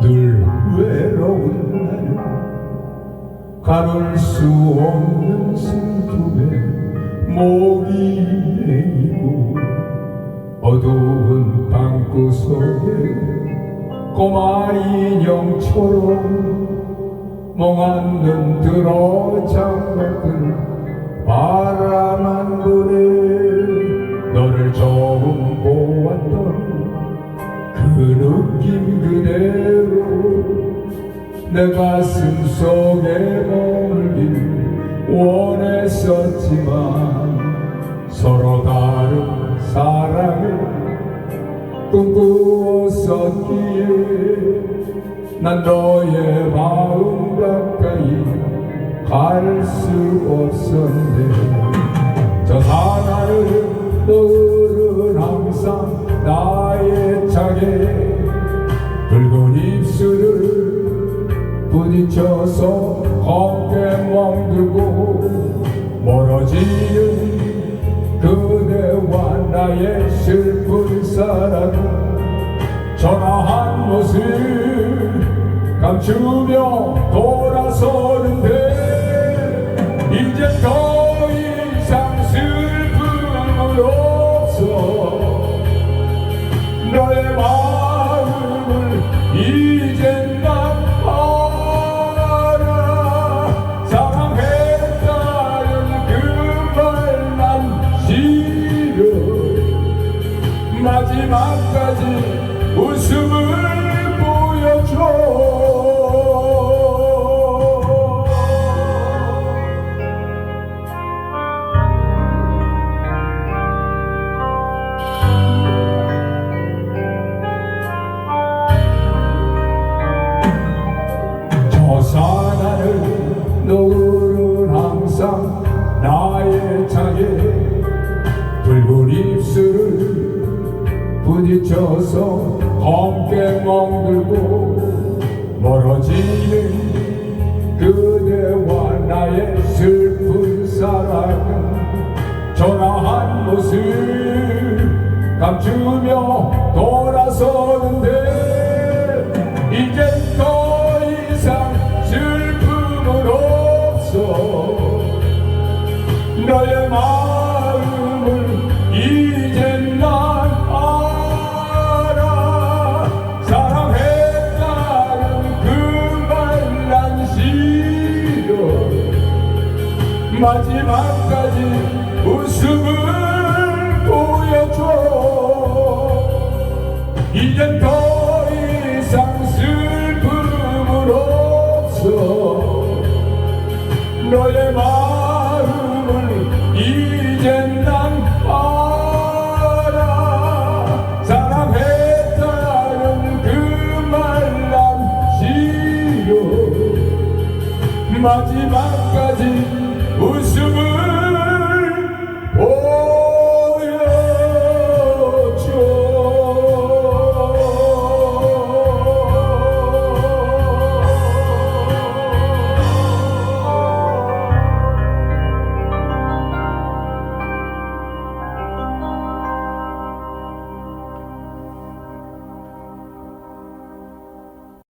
늘 외로운 나를 가를 수 없는 슬픔에 목이 메이고 어두운 방구석에 꼬마 인형처럼 멍한 눈 들어 장맥을 바라만 보네. 너를 처음 보았던 그 느낌 그대로 내 가슴 속에 머물길 원했었지만 서로 다른 사랑을 꿈꾸었었기에 난 너의 마음 가까이 갈 수 없었네. 저 하나를 너는 항상 나의 차게 붉은 입술을 부딪혀서 검게 멍들고 멀어지는 그대와 나의 슬픈 사랑. 전화한 모습 감추며 돌아서는데 이제 더 이젠 난 알아 사랑했다는 그말난 싫어. 마지막까지 웃음을 입술을 부딪혀서 검게 멍들고 멀어지는 그대와 나의 슬픈 사랑은 전화한 모습 감추며 돌아서는데 이젠 더 마지막까지 웃음을 보여줘. 이젠 더 이상 슬픔은 없어. 너의 마음을 이젠 난 알아. 사랑했다는 그 말 난 싫어 마지막까지 Os